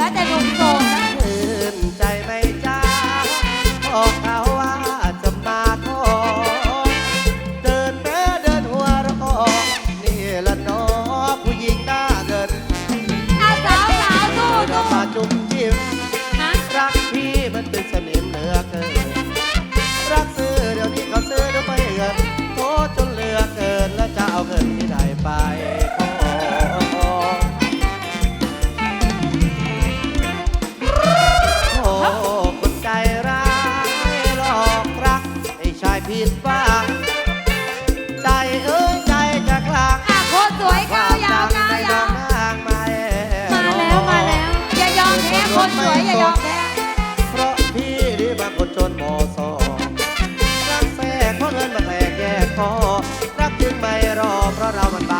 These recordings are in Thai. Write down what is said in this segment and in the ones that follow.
Até junto! ใจเอ้ยใจจะคลางโคตรสวยกาวยาวก้าวยาวมาแล้วมาแล้ว อย่ายอมแพ้คนสวยอย่ายอมแพ้เพราะพี่ดีบางคนจนมอรักแฝกเพาเงินมันแตกแยกคอรักจึงไม่รอเพราะเรามันบา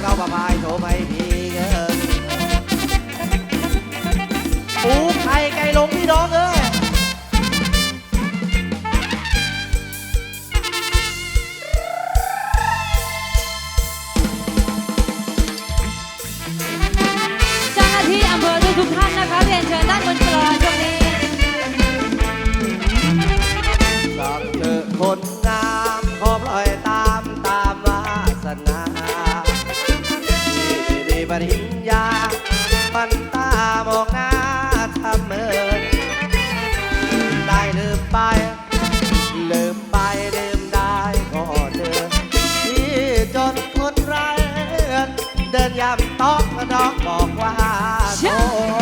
เราประายโถไปดีเออปูไข่ไก่ลงพี่น้องเออ เดินยามตอกดอกบอกว่าโส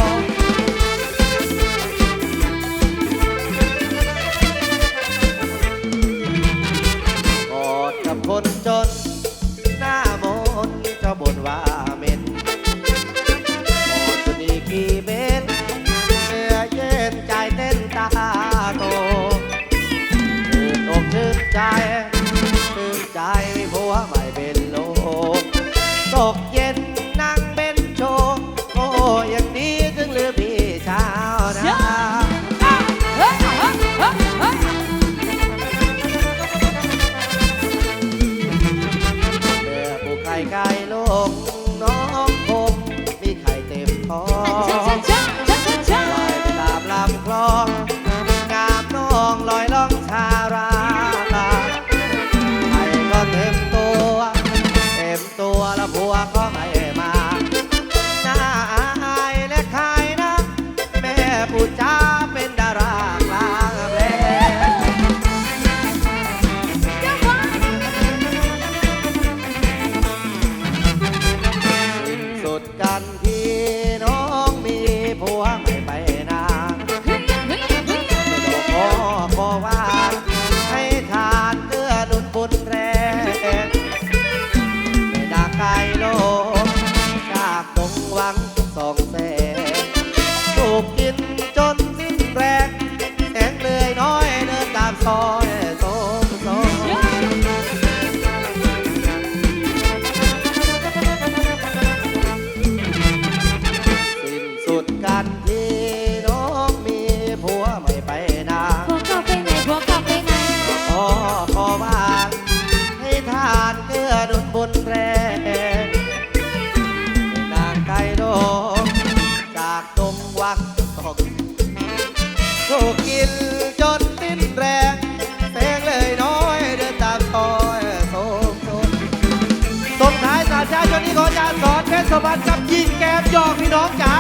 สะบัดกับยิงแกมยอกพี่น้องจ๋า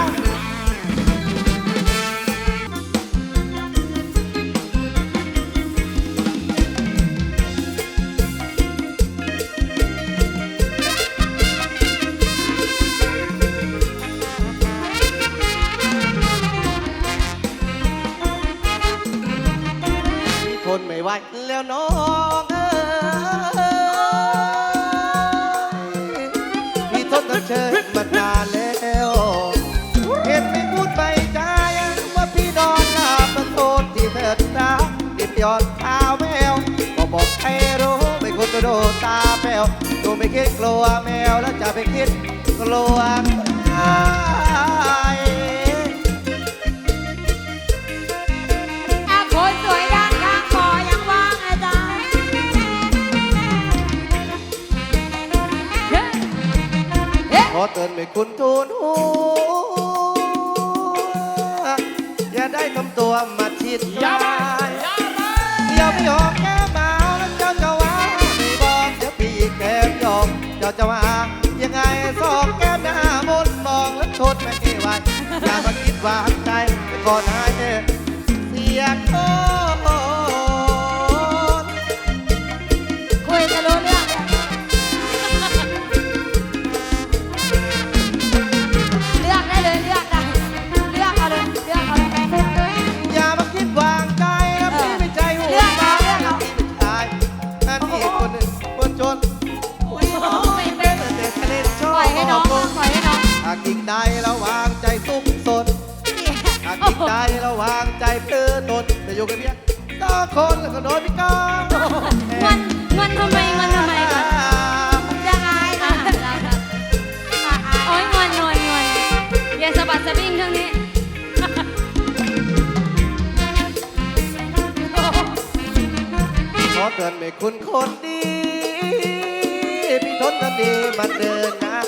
ยอดสาแมวก็บอกให้รู้ไม่ควรจะโดนตาแมวดูไม่คิดกลัวแมวแล้วจะไปคิดกลัวใครอาคนสวยด้านข้างคอยังวางอจเฮ้ยเเตือนไม่คุณทูนหัวอย่าได้ทำตัวมาทิด อยา เราจะว่าางใจเตือตนแต่อยู่กับเพียงตาคนแล้วก็โดยพี่การงินเงินทำไมเงินทำไมก่อนจะอายนะโอ้ยเงินเงินเงินอย่าสะบัดสะบิ้งเท่านี้ขอเตือนไม่คุณคนดีพี่ทนกันดีมาเดินงา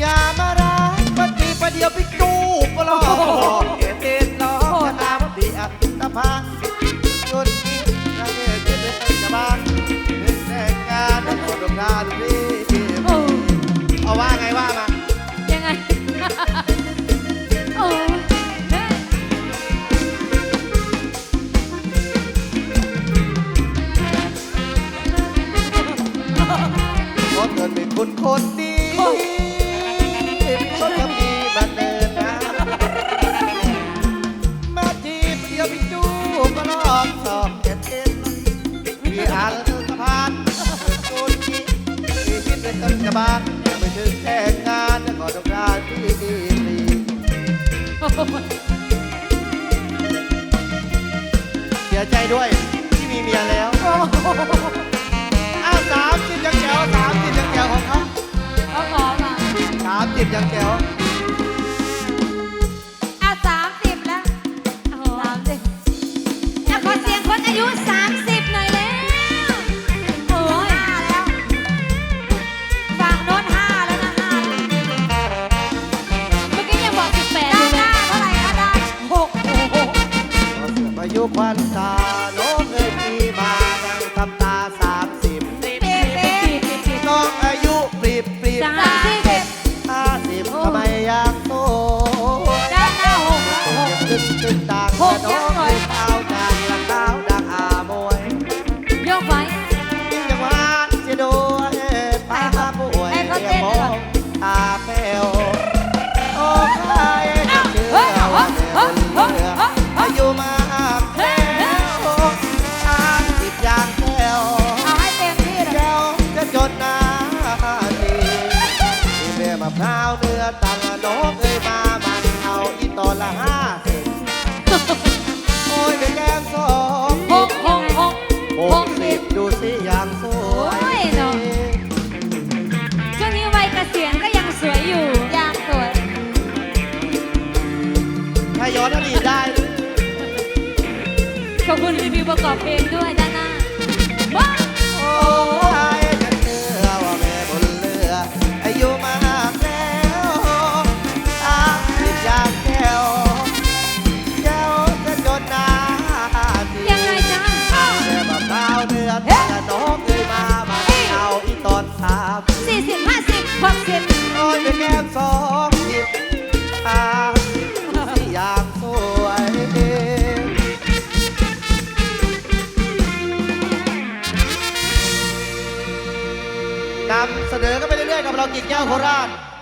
อย่ามารักมันมีประเดี๋ยวพี่จูบก็รอเอ็น อับตะพาจุดนี้ระเบิดจะเป็นกระบางเป็นแรงงานทั้งหดงานนี้ เสียใจด้วยที่มีเมียแล้วอาสามสิบยังแจ๋วสามสิบยังแจ๋วของเขาเขาขอมาสามสิบยังแจ๋วอ่สามสิบแล้วสามสิบอะขอเสียงคนอายุสาม one time. โอ้ยแกงสองหกหกหกหกสิบดูสิอย่างสวโอ้ยช่วงนี้วัยเกษียณก็ยังสวยอยู่ยังสวยถ้าย้อนอดีตได้ ขอบคุณรีวิวประกอบเพลงด้วยด้านหน้า โอ้